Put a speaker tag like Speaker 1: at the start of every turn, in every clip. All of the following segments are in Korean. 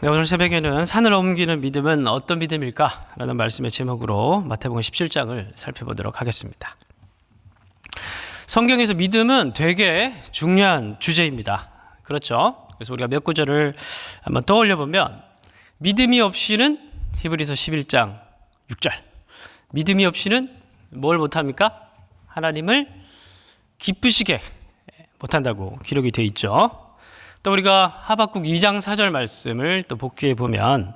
Speaker 1: 네, 오늘 새벽에는 산을 옮기는 믿음은 어떤 믿음일까? 라는 말씀의 제목으로 마태복음 17장을 살펴보도록 하겠습니다. 성경에서 믿음은 되게 중요한 주제입니다. 그렇죠? 그래서 우리가 몇 구절을 한번 떠올려 보면 믿음이 없이는 히브리서 11장 6절. 믿음이 없이는 뭘 못합니까? 하나님을 기쁘시게 못한다고 기록이 되어 있죠. 또 우리가 하박국 2장 4절 말씀을 또 복귀해 보면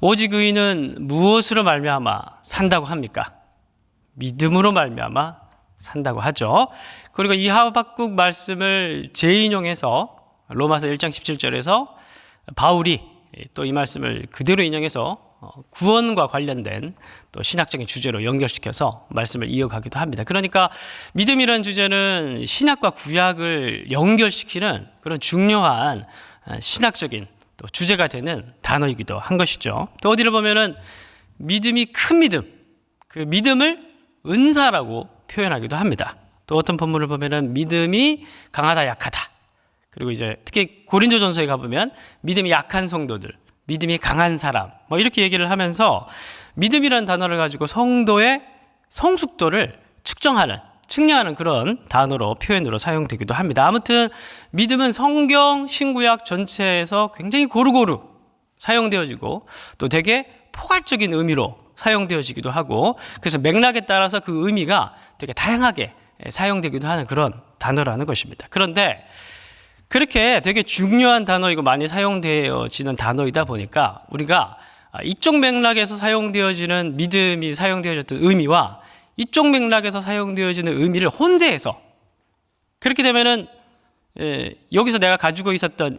Speaker 1: 오직 의인은 무엇으로 말미암아 산다고 합니까? 믿음으로 말미암아 산다고 하죠. 그리고 이 하박국 말씀을 재인용해서 로마서 1장 17절에서 바울이 또 이 말씀을 그대로 인용해서 어, 구원과 관련된 또 신학적인 주제로 연결시켜서 말씀을 이어가기도 합니다. 그러니까 믿음이라는 주제는 신학과 구약을 연결시키는 그런 중요한 어, 신학적인 또 주제가 되는 단어이기도 한 것이죠. 또 어디를 보면은 믿음이 큰 믿음, 그 믿음을 은사라고 표현하기도 합니다. 또 어떤 본문을 보면은 믿음이 강하다 약하다. 그리고 이제 특히 고린도전서에 가보면 믿음이 약한 성도들, 믿음이 강한 사람, 뭐 이렇게 얘기를 하면서 믿음이라는 단어를 가지고 성도의 성숙도를 측정하는, 측량하는 그런 단어로 표현으로 사용되기도 합니다. 아무튼 믿음은 성경 신구약 전체에서 굉장히 고루고루 사용되어지고 또 되게 포괄적인 의미로 사용되어지기도 하고 그래서 맥락에 따라서 그 의미가 되게 다양하게 사용되기도 하는 그런 단어라는 것입니다. 그런데 그렇게 되게 중요한 단어이고 많이 사용되어지는 단어이다 보니까 우리가 이쪽 맥락에서 사용되어지는 믿음이 사용되어졌던 의미와 이쪽 맥락에서 사용되어지는 의미를 혼재해서 그렇게 되면은 예, 여기서 내가 가지고 있었던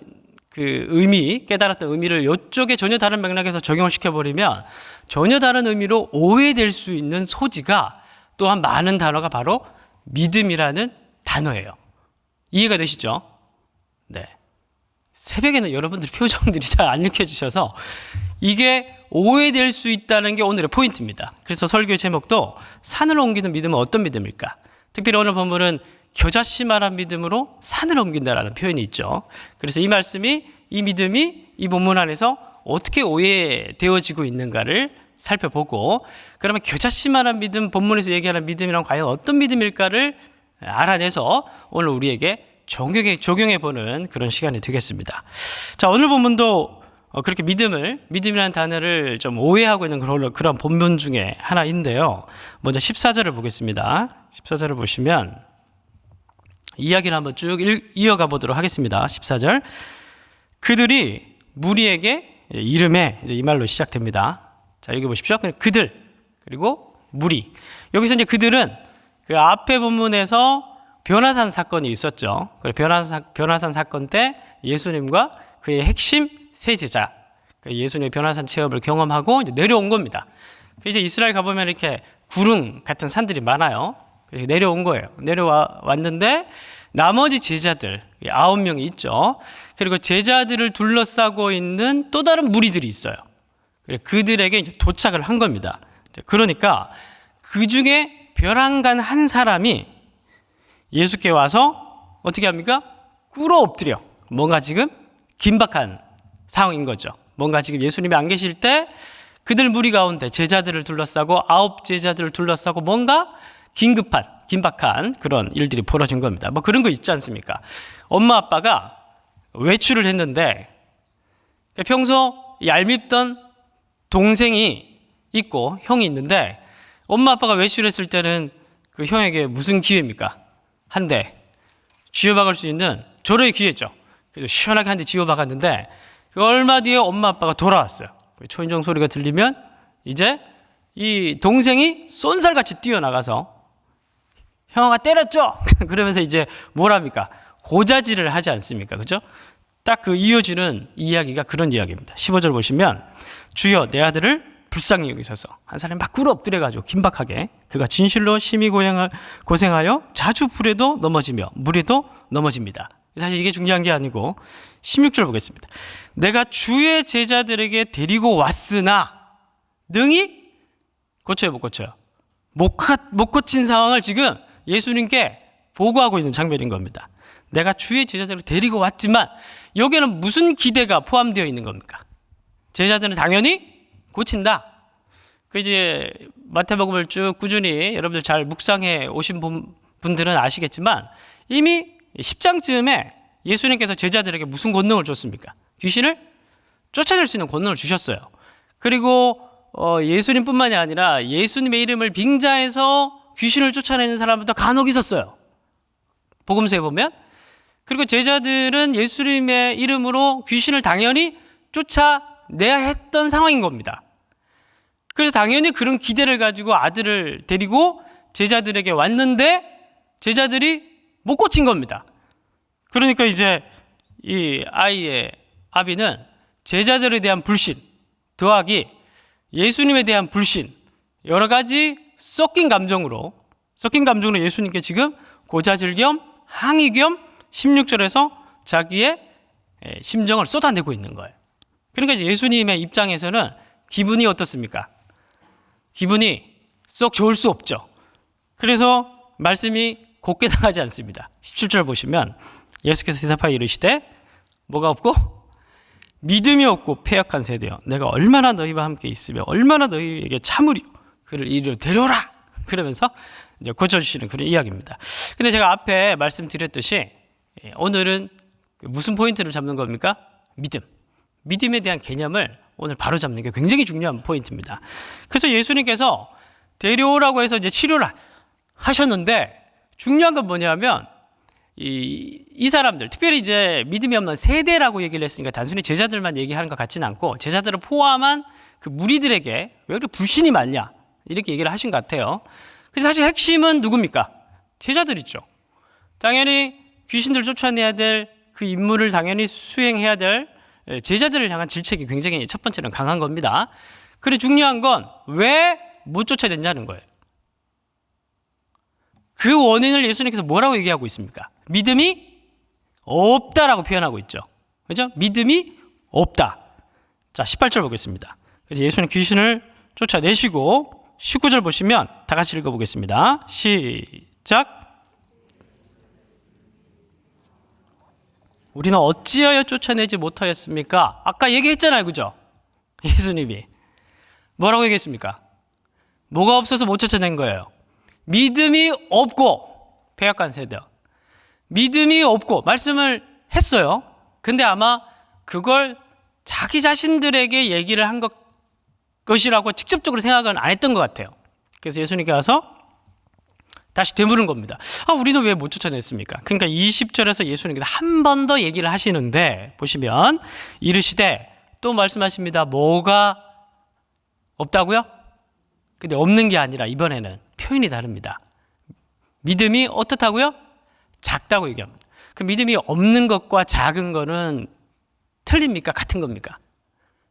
Speaker 1: 그 의미, 깨달았던 의미를 이쪽에 전혀 다른 맥락에서 적용시켜 버리면 전혀 다른 의미로 오해될 수 있는 소지가 또한 많은 단어가 바로 믿음이라는 단어예요. 이해가 되시죠? 네. 새벽에는 여러분들 표정들이 잘 안 읽혀주셔서 이게 오해될 수 있다는 게 오늘의 포인트입니다. 그래서 설교의 제목도 산을 옮기는 믿음은 어떤 믿음일까? 특별히 오늘 본문은 겨자씨만한 믿음으로 산을 옮긴다라는 표현이 있죠. 그래서 이 말씀이 이 믿음이 이 본문 안에서 어떻게 오해되어지고 있는가를 살펴보고 그러면 겨자씨만한 믿음 본문에서 얘기하는 믿음이란 과연 어떤 믿음일까를 알아내서 오늘 우리에게 적용해, 적용해 보는 그런 시간이 되겠습니다. 자, 오늘 본문도 어, 그렇게 믿음을, 믿음이라는 단어를 좀 오해하고 있는 그런, 그런 본문 중에 하나인데요. 먼저 14절을 보겠습니다. 14절을 보시면 이야기를 한번 쭉 이어가 보도록 하겠습니다. 14절. 그들이 무리에게 이름에 이 말로 시작됩니다. 자, 여기 보십시오. 그들, 그리고 무리. 여기서 이제 그들은 그 앞에 본문에서 변화산 사건이 있었죠. 변화산, 변화산 사건 때 예수님과 그의 핵심 세 제자, 그 예수님의 변화산 체험을 경험하고 내려온 겁니다. 그 이제 이스라엘 가보면 이렇게 구릉 같은 산들이 많아요. 내려온 거예요. 내려왔는데 나머지 제자들 아홉 명이 있죠. 그리고 제자들을 둘러싸고 있는 또 다른 무리들이 있어요. 그들에게 도착을 한 겁니다. 그러니까 그 중에 벼랑간 한 사람이 예수께 와서 어떻게 합니까? 꿇어 엎드려. 뭔가 지금 긴박한 상황인 거죠. 뭔가 지금 예수님이 안 계실 때 그들 무리 가운데 제자들을 둘러싸고 아홉 제자들을 둘러싸고 뭔가 긴급한, 긴박한 그런 일들이 벌어진 겁니다. 뭐 그런 거 있지 않습니까? 엄마 아빠가 외출을 했는데 평소 얄밉던 동생이 있고 형이 있는데 엄마 아빠가 외출했을 때는 그 형에게 무슨 기회입니까? 한대 쥐어박을 수 있는 조로의 기회죠. 그래서 시원하게 한 대 쥐어박았는데 그 얼마 뒤에 엄마 아빠가 돌아왔어요. 그 초인종 소리가 들리면 이제 이 동생이 쏜살같이 뛰어나가서 형아가 때렸죠? 그러면서 이제 뭐랍니까? 고자질을 하지 않습니까? 그죠? 딱 그 이어지는 이야기가 그런 이야기입니다. 15절 보시면 주여 내 아들을 불쌍히 여기셔서 한 사람이 막 꿇어 엎드려가지고 긴박하게 그가 진실로 심히 고생하여 자주 불에도 넘어지며 물에도 넘어집니다. 사실 이게 중요한 게 아니고 16절 보겠습니다. 내가 주의 제자들에게 데리고 왔으나 능히 고쳐요 못 고쳐요? 못, 못 고친 상황을 지금 예수님께 보고하고 있는 장면인 겁니다. 내가 주의 제자들을 데리고 왔지만 여기에는 무슨 기대가 포함되어 있는 겁니까? 제자들은 당연히 고친다. 그 이제 마태복음을 쭉 꾸준히 여러분들 잘 묵상해 오신 분- 분들은 아시겠지만 이미 10장쯤에 예수님께서 제자들에게 무슨 권능을 줬습니까? 귀신을 쫓아낼 수 있는 권능을 주셨어요. 그리고 어, 예수님뿐만이 아니라 예수님의 이름을 빙자해서 귀신을 쫓아내는 사람들도 간혹 있었어요. 복음서에 보면 그리고 제자들은 예수님의 이름으로 귀신을 당연히 쫓아내야 했던 상황인 겁니다. 그래서 당연히 그런 기대를 가지고 아들을 데리고 제자들에게 왔는데 제자들이 못 고친 겁니다. 그러니까 이제 이 아이의 아비는 제자들에 대한 불신 더하기 예수님에 대한 불신 여러 가지 섞인 감정으로 섞인 감정으로 예수님께 지금 고자질 겸 항의 겸 16절에서 자기의 에, 심정을 쏟아내고 있는 거예요. 그러니까 예수님의 입장에서는 기분이 어떻습니까? 기분이 썩 좋을 수 없죠. 그래서 말씀이 곱게 나가지 않습니다. 17절 보시면 예수께서 대답하여 이르시되 뭐가 없고 믿음이 없고 폐역한 세대여 내가 얼마나 너희와 함께 있으며 얼마나 너희에게 참으리 그를 이리로 데려라 그러면서 이제 고쳐주시는 그런 이야기입니다. 근데 제가 앞에 말씀드렸듯이 예, 오늘은 그 무슨 포인트를 잡는 겁니까? 믿음. 믿음에 대한 개념을 오늘 바로 잡는 게 굉장히 중요한 포인트입니다. 그래서 예수님께서 데려오라고 해서 이제 치료를 하셨는데 중요한 건 뭐냐면 이, 이 사람들, 특별히 이제 믿음이 없는 세대라고 얘기를 했으니까 단순히 제자들만 얘기하는 것 같지는 않고 제자들을 포함한 그 무리들에게 왜 이렇게 불신이 많냐 이렇게 얘기를 하신 것 같아요. 그래서 사실 핵심은 누굽니까? 제자들이죠. 당연히 귀신들 쫓아내야 될 그 임무를 당연히 수행해야 될 예, 제자들을 향한 질책이 굉장히 첫 번째는 강한 겁니다. 그리고 중요한 건 왜 못 쫓아냈냐는 거예요. 그 원인을 예수님께서 뭐라고 얘기하고 있습니까? 믿음이 없다라고 표현하고 있죠. 그죠? 믿음이 없다. 자, 18절 보겠습니다. 그래서 예수님 귀신을 쫓아내시고 19절 보시면 다 같이 읽어보겠습니다. 시작. 우리는 어찌하여 쫓아내지 못하였습니까? 아까 얘기했잖아요. 그죠? 예수님이. 뭐라고 얘기했습니까? 뭐가 없어서 못 쫓아낸 거예요? 믿음이 없고 폐역한 세대. 믿음이 없고 말씀을 했어요. 근데 아마 그걸 자기 자신들에게 얘기를 한 것, 것이라고 직접적으로 생각은 안 했던 것 같아요. 그래서 예수님께 와서 다시 되물은 겁니다. 아, 우리도 왜 못 쫓아냈습니까? 그러니까 20절에서 예수님께서 한 번 더 얘기를 하시는데 보시면 이르시되 또 말씀하십니다. 뭐가 없다고요? 근데 없는 게 아니라 이번에는 표현이 다릅니다. 믿음이 어떻다고요? 작다고 얘기합니다. 그 믿음이 없는 것과 작은 거는 틀립니까? 같은 겁니까?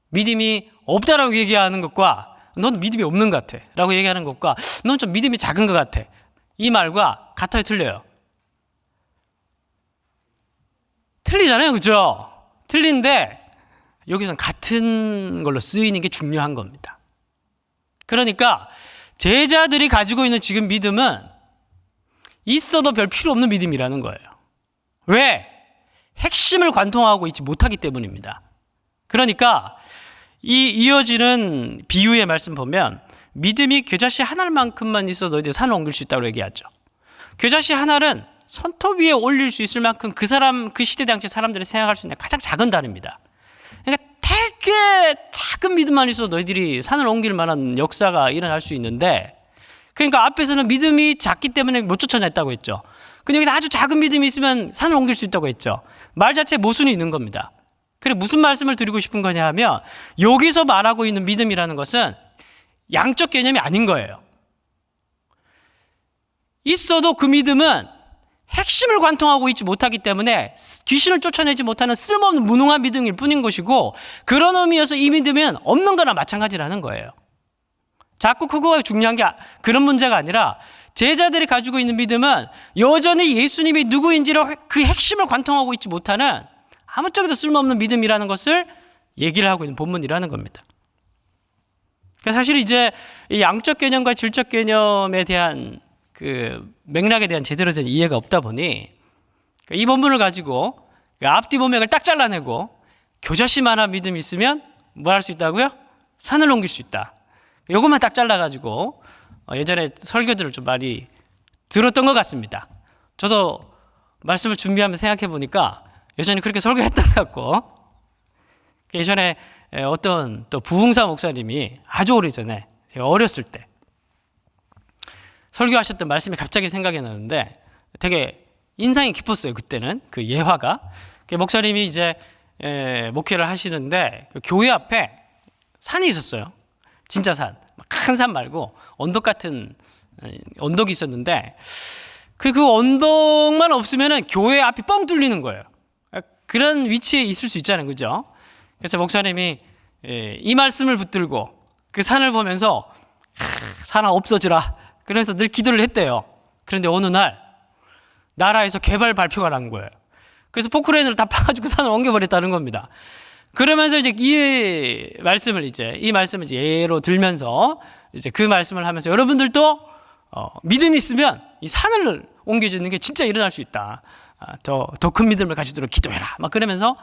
Speaker 1: 믿음이 없다라고 얘기하는 것과 넌 믿음이 없는 것 같아. 라고 얘기하는 것과 넌 좀 믿음이 작은 것 같아. 이 말과 같아요, 틀려요? 틀리잖아요, 그죠? 틀린데 여기서는 같은 걸로 쓰이는 게 중요한 겁니다. 그러니까 제자들이 가지고 있는 지금 믿음은 있어도 별 필요 없는 믿음이라는 거예요. 왜? 핵심을 관통하고 있지 못하기 때문입니다. 그러니까 이 이어지는 비유의 말씀 보면 믿음이 겨자씨 하나만큼만 있어도 너희들 산을 옮길 수 있다고 얘기하죠. 겨자씨 하나는 손톱 위에 올릴 수 있을 만큼 그 사람 그 시대 당시 사람들이 생각할 수 있는 가장 작은 단입니다. 그러니까 되게 작은 믿음만 있어도 너희들이 산을 옮길 만한 역사가 일어날 수 있는데 그러니까 앞에서는 믿음이 작기 때문에 못 쫓아냈다고 했죠. 근데 여기 아주 작은 믿음이 있으면 산을 옮길 수 있다고 했죠. 말 자체에 모순이 있는 겁니다. 그래 무슨 말씀을 드리고 싶은 거냐 하면 여기서 말하고 있는 믿음이라는 것은 양적 개념이 아닌 거예요. 있어도 그 믿음은 핵심을 관통하고 있지 못하기 때문에 귀신을 쫓아내지 못하는 쓸모없는 무능한 믿음일 뿐인 것이고 그런 의미에서 이 믿음은 없는 거나 마찬가지라는 거예요. 자꾸 그거가 중요한 게 아- 그런 문제가 아니라 제자들이 가지고 있는 믿음은 여전히 예수님이 누구인지를 그 핵심을 관통하고 있지 못하는 아무짝에도 쓸모없는 믿음이라는 것을 얘기를 하고 있는 본문이라는 겁니다. 그러니까 사실 이제 이 양적 개념과 질적 개념에 대한 그 맥락에 대한 제대로 된 이해가 없다 보니 이 본문을 가지고 그 앞뒤 문맥을 딱 잘라내고 교자씨만한 믿음이 있으면 뭐할수 있다고요? 산을 옮길 수 있다. 요것만 딱 잘라가지고 어, 예전에 설교들을 좀 많이 들었던 것 같습니다. 저도 말씀을 준비하면서 생각해 보니까 예전에 그렇게 설교했던 것 같고 예전에 에, 어떤 또 부흥사 목사님이 아주 오래전에 제가 어렸을 때 설교하셨던 말씀이 갑자기 생각이 나는데 되게 인상이 깊었어요 그때는 그 예화가 그 목사님이 이제 에, 목회를 하시는데 그 교회 앞에 산이 있었어요 진짜 산 큰 산 말고 언덕 같은 에, 언덕이 있었는데 그, 그 언덕만 없으면은 교회 앞이 뻥 뚫리는 거예요. 그런 위치에 있을 수 있잖아요. 그죠? 그래서 목사님이 예, 이 말씀을 붙들고 그 산을 보면서 아, 산아 없어지라. 그래서 늘 기도를 했대요. 그런데 어느 날 나라에서 개발 발표가 난 거예요. 그래서 포크레인으로 다 파가지고 산을 옮겨버렸다는 겁니다. 그러면서 이제 이 말씀을 이제 이 말씀을 이제 예로 들면서 이제 그 말씀을 하면서 여러분들도 어, 믿음이 있으면 이 산을 옮겨주는 게 진짜 일어날 수 있다. 아, 더더 큰 믿음을 가지도록 기도해라. 막 그러면서 어,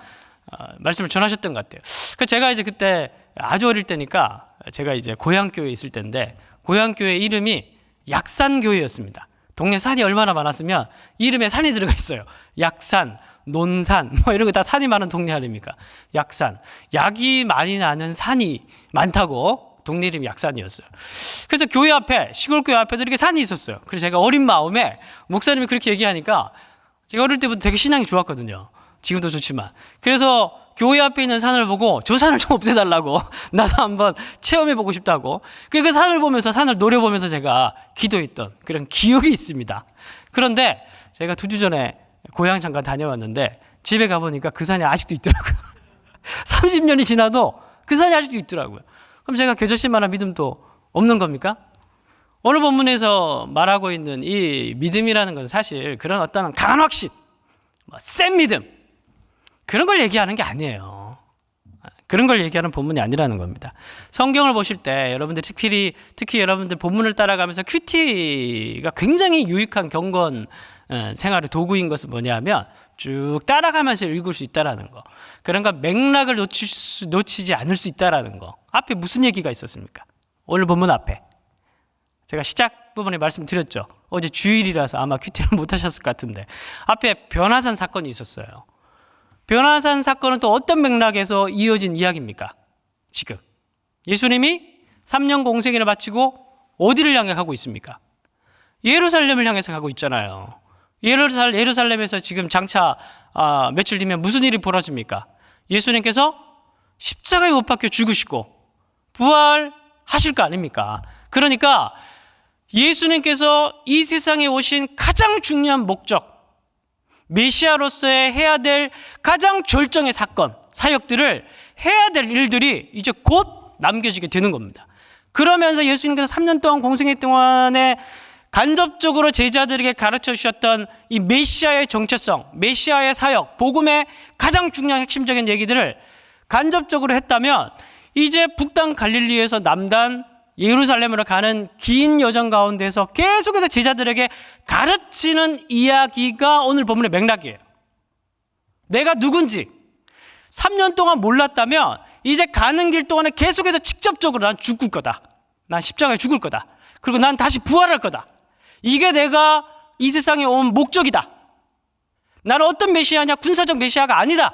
Speaker 1: 말씀을 전하셨던 것 같아요. 그 제가 이제 그때 아주 어릴 때니까 제가 이제 고향 교회에 있을 때인데 고향 교회 이름이 약산 교회였습니다. 동네 산이 얼마나 많았으면 이름에 산이 들어가 있어요. 약산, 논산, 뭐 이런 거 다 산이 많은 동네 아닙니까? 약산. 약이 많이 나는 산이 많다고 동네 이름이 약산이었어요. 그래서 교회 앞에 시골 교회 앞에도 이렇게 산이 있었어요. 그래서 제가 어린 마음에 목사님이 그렇게 얘기하니까 제가 어릴 때부터 되게 신앙이 좋았거든요. 지금도 좋지만. 그래서 교회 앞에 있는 산을 보고 저 산을 좀 없애달라고 나도 한번 체험해보고 싶다고. 그 산을 보면서 산을 노려보면서 제가 기도했던 그런 기억이 있습니다. 그런데 제가 두 주 전에 고향 잠깐 다녀왔는데 집에 가보니까 그 산이 아직도 있더라고요. 30년이 지나도 그 산이 아직도 있더라고요. 그럼 제가 겨자씨만한 믿음도 없는 겁니까? 오늘 본문에서 말하고 있는 이 믿음이라는 건 사실 그런 어떤 강한 확신, 뭐센 믿음 그런 걸 얘기하는 게 아니에요. 그런 걸 얘기하는 본문이 아니라는 겁니다. 성경을 보실 때 여러분들 특히 특히 여러분들 본문을 따라가면서 큐티가 굉장히 유익한 경건 어, 생활의 도구인 것은 뭐냐면 쭉 따라가면서 읽을 수 있다라는 거. 그런 거 맥락을 놓칠 수, 놓치지 않을 수 있다라는 거. 앞에 무슨 얘기가 있었습니까? 오늘 본문 앞에. 제가 시작 부분에 말씀드렸죠. 어제 주일이라서 아마 큐티를 못 하셨을 것 같은데. 앞에 변화산 사건이 있었어요. 변화산 사건은 또 어떤 맥락에서 이어진 이야기입니까? 지금. 예수님이 3년 공생애를 마치고 어디를 향해 가고 있습니까? 예루살렘을 향해서 가고 있잖아요. 예루살, 예루살렘에서 지금 장차 아, 며칠 뒤면 무슨 일이 벌어집니까? 예수님께서 십자가에 못 박혀 죽으시고 부활하실 거 아닙니까? 그러니까 예수님께서 이 세상에 오신 가장 중요한 목적, 메시아로서의 해야 될 가장 절정의 사건, 사역들을 해야 될 일들이 이제 곧 남겨지게 되는 겁니다. 그러면서 예수님께서 3년 동안 공생애 동안에 간접적으로 제자들에게 가르쳐 주셨던 이 메시아의 정체성, 메시아의 사역, 복음의 가장 중요한 핵심적인 얘기들을 간접적으로 했다면 이제 북단 갈릴리에서 남단 예루살렘으로 가는 긴 여정 가운데서 계속해서 제자들에게 가르치는 이야기가 오늘 본문의 맥락이에요. 내가 누군지 3년 동안 몰랐다면 이제 가는 길 동안에 계속해서 직접적으로 난 죽을 거다. 난 십자가에 죽을 거다. 그리고 난 다시 부활할 거다. 이게 내가 이 세상에 온 목적이다. 나는 어떤 메시아냐? 군사적 메시아가 아니다.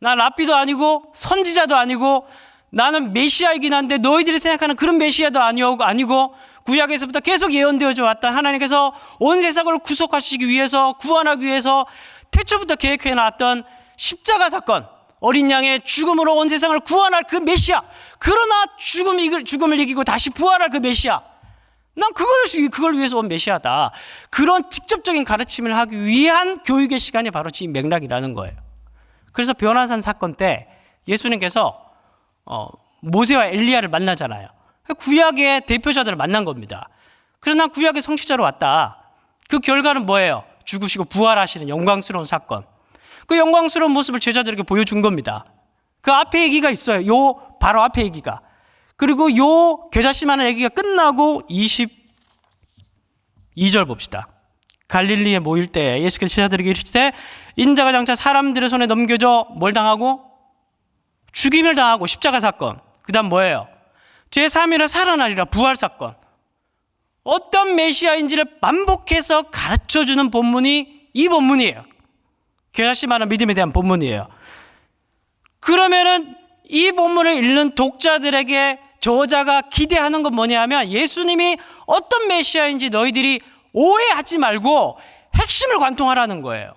Speaker 1: 난 랍비도 아니고 선지자도 아니고 나는 메시아이긴 한데 너희들이 생각하는 그런 메시아도 아니고 구약에서부터 계속 예언되어져 왔다. 하나님께서 온 세상을 구속하시기 위해서 구원하기 위해서 태초부터 계획해 놨던 십자가 사건, 어린 양의 죽음으로 온 세상을 구원할 그 메시아. 그러나 죽음 죽음을 이기고 다시 부활할 그 메시아. 난 그걸 그걸 위해서 온 메시아다. 그런 직접적인 가르침을 하기 위한 교육의 시간이 바로 지금 맥락이라는 거예요. 그래서 변화산 사건 때 예수님께서 어, 모세와 엘리야를 만나잖아요. 구약의 대표자들을 만난 겁니다. 난 구약의 성취자로 왔다. 그 결과는 뭐예요? 죽으시고 부활하시는 영광스러운 사건. 그 영광스러운 모습을 제자들에게 보여준 겁니다. 그 앞에 얘기가 있어요. 요 바로 앞에 얘기가. 그리고 요 겨자씨만한 얘기가 끝나고 22절 봅시다. 갈릴리에 모일 때 예수께서 제자들에게 이르시되 인자가 장차 사람들의 손에 넘겨져 뭘 당하고 죽임을 당하고 십자가 사건. 그 다음 뭐예요? 제3일에 살아나리라 부활 사건. 어떤 메시아인지를 반복해서 가르쳐 주는 본문이 이 본문이에요. 결심하는 믿음에 대한 본문이에요. 그러면은 이 본문을 읽는 독자들에게 저자가 기대하는 건 뭐냐면 예수님이 어떤 메시아인지 너희들이 오해하지 말고 핵심을 관통하라는 거예요.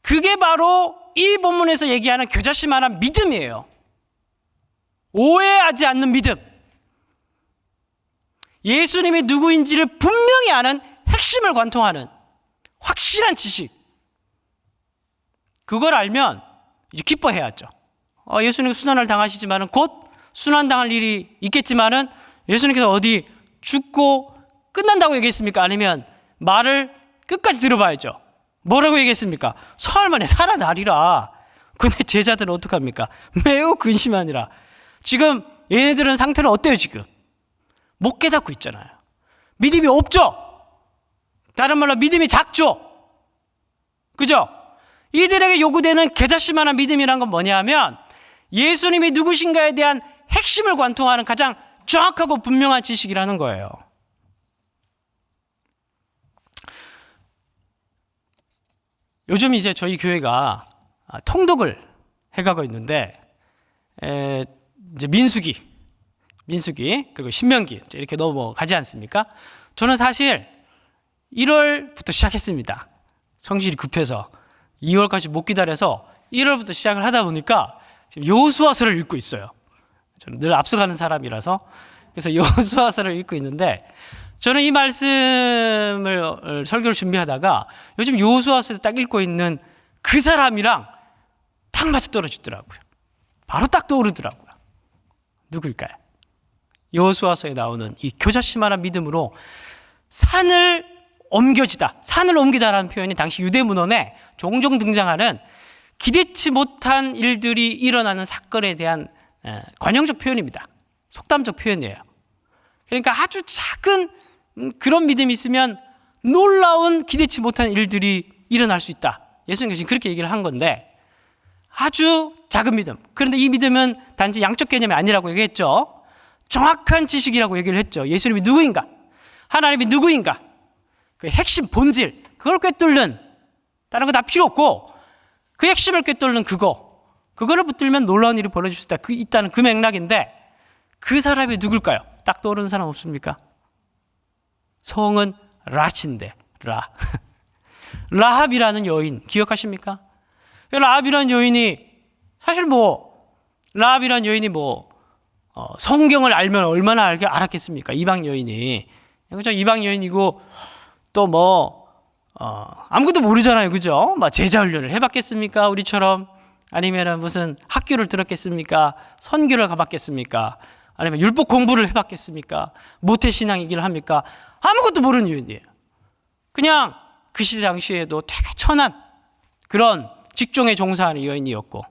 Speaker 1: 그게 바로 이 본문에서 얘기하는 교자심만한 믿음이에요. 오해하지 않는 믿음. 예수님이 누구인지를 분명히 아는 핵심을 관통하는 확실한 지식. 그걸 알면 이제 기뻐해야죠. 어, 예수님 수난을 당하시지만은 곧 수난 당할 일이 있겠지만은 예수님께서 어디 죽고 끝난다고 얘기했습니까? 아니면 말을 끝까지 들어봐야죠. 뭐라고 얘기했습니까? 사흘 만에 살아나리라. 근데 제자들은 어떡합니까? 매우 근심하니라. 지금 얘네들은 상태는 어때요, 지금? 못 깨닫고 있잖아요. 믿음이 없죠? 다른 말로 믿음이 작죠? 그죠? 이들에게 요구되는 계자씨만한 믿음이란 건 뭐냐면 예수님이 누구신가에 대한 핵심을 관통하는 가장 정확하고 분명한 지식이라는 거예요. 요즘 이제 저희 교회가 아, 통독을 해가고 있는데 에, 이제 민수기, 민수기 그리고 신명기 이렇게 넘어가지 않습니까? 저는 사실 1월부터 시작했습니다. 성질이 급해서 2월까지 못 기다려서 1월부터 시작을 하다 보니까 지금 여호수아서를 읽고 있어요. 저는 늘 앞서가는 사람이라서 그래서 여호수아서를 읽고 있는데 저는 이 말씀을 어, 설교를 준비하다가 요즘 여호수아서에서 딱 읽고 있는 그 사람이랑 딱 맞아 떨어지더라고요. 바로 딱 떠오르더라고요. 누굴까요? 여호수아서에 나오는 이 교자씨만한 믿음으로 산을 옮겨지다, 산을 옮기다라는 표현이 당시 유대 문헌에 종종 등장하는 기대치 못한 일들이 일어나는 사건에 대한 에, 관용적 표현입니다. 속담적 표현이에요. 그러니까 아주 작은 음, 그런 믿음이 있으면 놀라운 기대치 못한 일들이 일어날 수 있다. 예수님께서 그렇게 얘기를 한 건데 아주 작은 믿음. 그런데 이 믿음은 단지 양적 개념이 아니라고 얘기했죠. 정확한 지식이라고 얘기를 했죠. 예수님이 누구인가? 하나님이 누구인가? 그 핵심 본질 그걸 꿰뚫는 다른 거 다 필요 없고 그 핵심을 꿰뚫는 그거 그거를 붙들면 놀라운 일이 벌어질 수 있다. 그 있다는 그 맥락인데 그 사람이 누굴까요? 딱 떠오르는 사람 없습니까? 성은 라신데 라 라합이라는 여인 기억하십니까? 라합이라는 여인이 사실 뭐 라합이라는 여인이 뭐 어, 성경을 알면 얼마나 알게 알았겠습니까? 이방 여인이 그죠? 이방 여인이고 또뭐 어, 아무것도 모르잖아요, 그죠? 막 제자 훈련을 해봤겠습니까? 우리처럼 아니면은 무슨 학교를 들었겠습니까? 선교를 가봤겠습니까? 아니면 율법 공부를 해봤겠습니까? 모태 신앙 얘기를 합니까? 아무것도 모르는 여인이에요. 그냥 그 시대 당시에도 되게 천한 그런 직종에 종사하는 여인이었고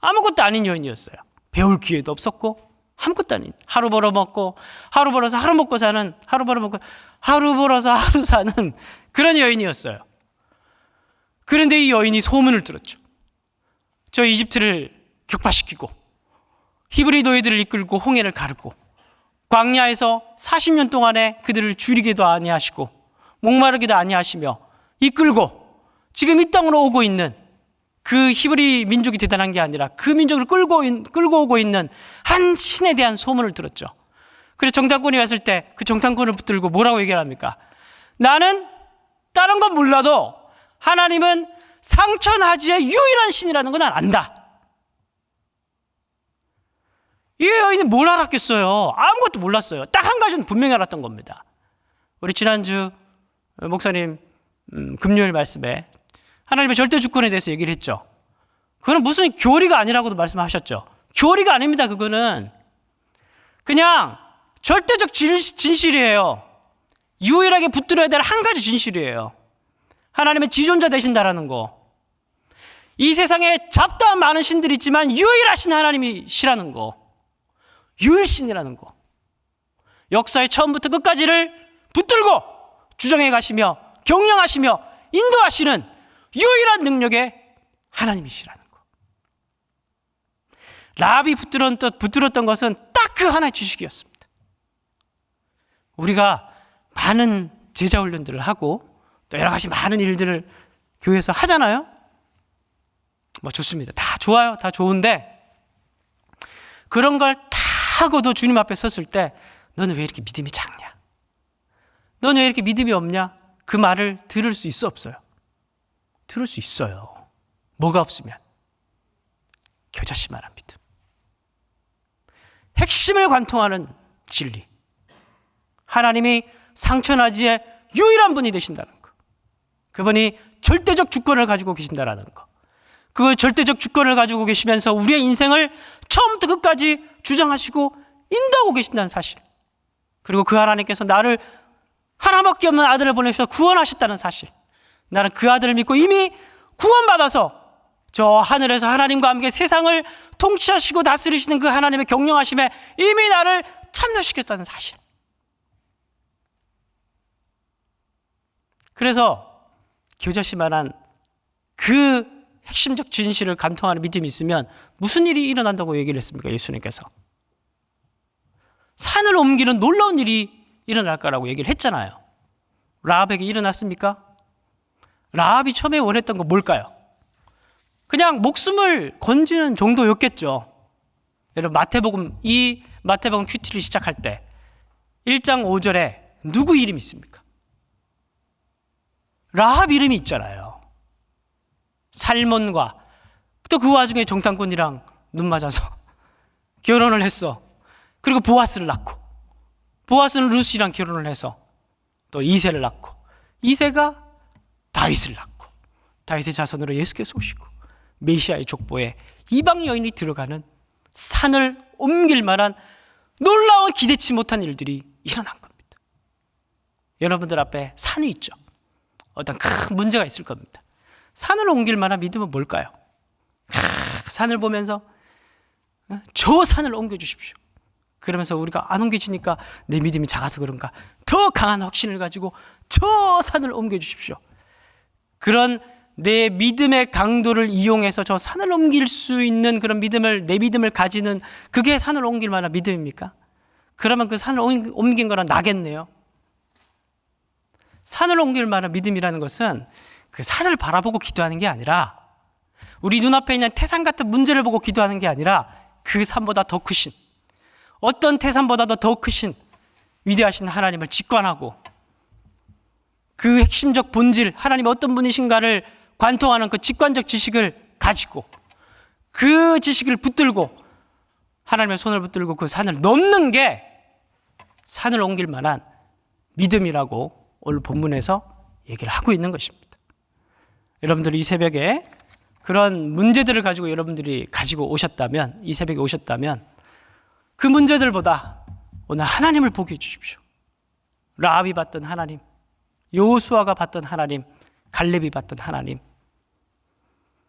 Speaker 1: 아무것도 아닌 여인이었어요. 배울 기회도 없었고 아무것도 아닌 하루 벌어 먹고 하루 벌어서 하루 먹고 사는 하루 벌어 먹고 하루 벌어서 하루 사는 그런 여인이었어요. 그런데 이 여인이 소문을 들었죠. 저 이집트를 격파시키고 히브리 노예들을 이끌고 홍해를 가르고 광야에서 40년 동안에 그들을 줄이기도 아니하시고 목마르기도 아니하시며 이끌고 지금 이 땅으로 오고 있는 그 히브리 민족이 대단한 게 아니라 그 민족을 끌고, 인- 끌고 오고 있는 한 신에 대한 소문을 들었죠. 그래서 정탐꾼이 왔을 때 그 정탐꾼을 붙들고 뭐라고 얘기를 합니까? 나는 다른 건 몰라도 하나님은 상천하지의 유일한 신이라는 건난 안다. 이 여인이 뭘 알았겠어요? 아무것도 몰랐어요. 딱 한 가지는 분명히 알았던 겁니다. 우리 지난주 목사님 음, 금요일 말씀에 하나님의 절대 주권에 대해서 얘기를 했죠. 그거는 무슨 교리가 아니라고도 말씀하셨죠. 교리가 아닙니다. 그거는 그냥 절대적 진- 진실이에요. 유일하게 붙들어야 될 한 가지 진실이에요. 하나님의 지존자 되신다라는 거. 이 세상에 잡다한 많은 신들이 있지만 유일하신 하나님이시라는 거. 유일신이라는 거. 역사의 처음부터 끝까지를 붙들고 주장해 가시며 경영하시며 인도하시는 유일한 능력의 하나님이시라는 거. 라합이 붙들었던, 붙들었던 것은 딱 그 하나의 지식이었습니다. 우리가 많은 제자 훈련들을 하고 또 여러 가지 많은 일들을 교회에서 하잖아요. 뭐 좋습니다. 다 좋아요. 다 좋은데 그런 걸다 하고도 주님 앞에 섰을 때 너는 왜 이렇게 믿음이 작냐? 너는 왜 이렇게 믿음이 없냐? 그 말을 들을 수 있어 없어요? 들을 수 있어요. 뭐가 없으면 겨자씨만한 믿음. 핵심을 관통하는 진리. 하나님이 상처나지의 유일한 분이 되신다는 거. 그분이 절대적 주권을 가지고 계신다라는 거. 그 절대적 주권을 가지고 계시면서 우리의 인생을 처음부터 끝까지 주장하시고 인도하고 계신다는 사실. 그리고 그 하나님께서 나를 하나밖에 없는 아들을 보내셔서 구원하셨다는 사실. 나는 그 아들을 믿고 이미 구원받아서 저 하늘에서 하나님과 함께 세상을 통치하시고 다스리시는 그 하나님의 경영하심에 이미 나를 참여시켰다는 사실. 그래서 교자씨만한 그 핵심적 진실을 감통하는 믿음이 있으면 무슨 일이 일어난다고 얘기를 했습니까? 예수님께서. 산을 옮기는 놀라운 일이 일어날 거라고 얘기를 했잖아요. 라합에게 일어났습니까? 라합이 처음에 원했던 건 뭘까요? 그냥 목숨을 건지는 정도였겠죠. 여러분 마태복음 이 마태복음 큐티를 시작할 때 1장 5절에 누구 이름이 있습니까? 라합 이름이 있잖아요. 살몬과 또 그 와중에 정탐꾼이랑 눈 맞아서 결혼을 했어. 그리고 보아스를 낳고 보아스는 루시랑 결혼을 해서 또 이세를 낳고 이세가 다윗을 낳고 다윗의 자손으로 예수께서 오시고 메시아의 족보에 이방 여인이 들어가는 산을 옮길 만한 놀라운 기대치 못한 일들이 일어난 겁니다. 여러분들 앞에 산이 있죠. 어떤 큰 문제가 있을 겁니다. 산을 옮길 만한 믿음은 뭘까요? 크, 산을 보면서 어, 저 산을 옮겨 주십시오. 그러면서 우리가 안 옮겨지니까 내 믿음이 작아서 그런가 더 강한 확신을 가지고 저 산을 옮겨 주십시오. 그런 내 믿음의 강도를 이용해서 저 산을 옮길 수 있는 그런 믿음을 내 믿음을 가지는 그게 산을 옮길 만한 믿음입니까? 그러면 그 산을 옮긴 거랑 나겠네요. 산을 옮길 만한 믿음이라는 것은 그 산을 바라보고 기도하는 게 아니라 우리 눈앞에 있는 태산 같은 문제를 보고 기도하는 게 아니라 그 산보다 더 크신 어떤 태산보다도 더 크신 위대하신 하나님을 직관하고 그 핵심적 본질 하나님 어떤 분이신가를 관통하는 그 직관적 지식을 가지고 그 지식을 붙들고 하나님의 손을 붙들고 그 산을 넘는 게 산을 옮길 만한 믿음이라고 오늘 본문에서 얘기를 하고 있는 것입니다. 여러분들이 이 새벽에 그런 문제들을 가지고 여러분들이 가지고 오셨다면 이 새벽에 오셨다면 그 문제들보다 오늘 하나님을 보게 해 주십시오. 라합이 봤던 하나님, 여호수아가 봤던 하나님, 갈렙이 봤던 하나님.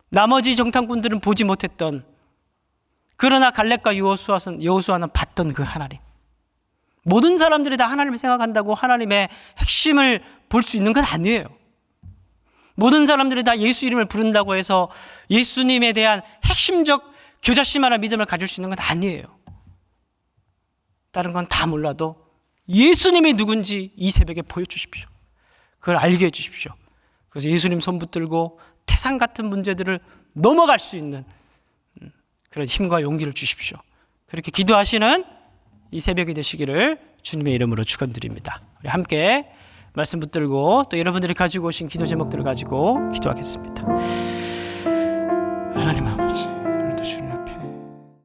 Speaker 1: 나머지 정탐꾼들은 보지 못했던 그러나 갈렙과 여호수아는 여호수아는 봤던 그 하나님. 모든 사람들이 다 하나님을 생각한다고 하나님의 핵심을 볼 수 있는 건 아니에요. 모든 사람들이 다 예수 이름을 부른다고 해서 예수님에 대한 핵심적 교자씨만한 믿음을 가질 수 있는 건 아니에요. 다른 건 다 몰라도 예수님이 누군지 이 새벽에 보여주십시오. 그걸 알게 해주십시오. 그래서 예수님 손 붙들고 태산 같은 문제들을 넘어갈 수 있는 음, 그런 힘과 용기를 주십시오. 그렇게 기도하시는 이 새벽이 되시기를 주님의 이름으로 축원드립니다. 우리 함께 말씀 붙들고 또 여러분들이 가지고 오신 기도 제목들을 가지고 기도하겠습니다. 하나님 아버지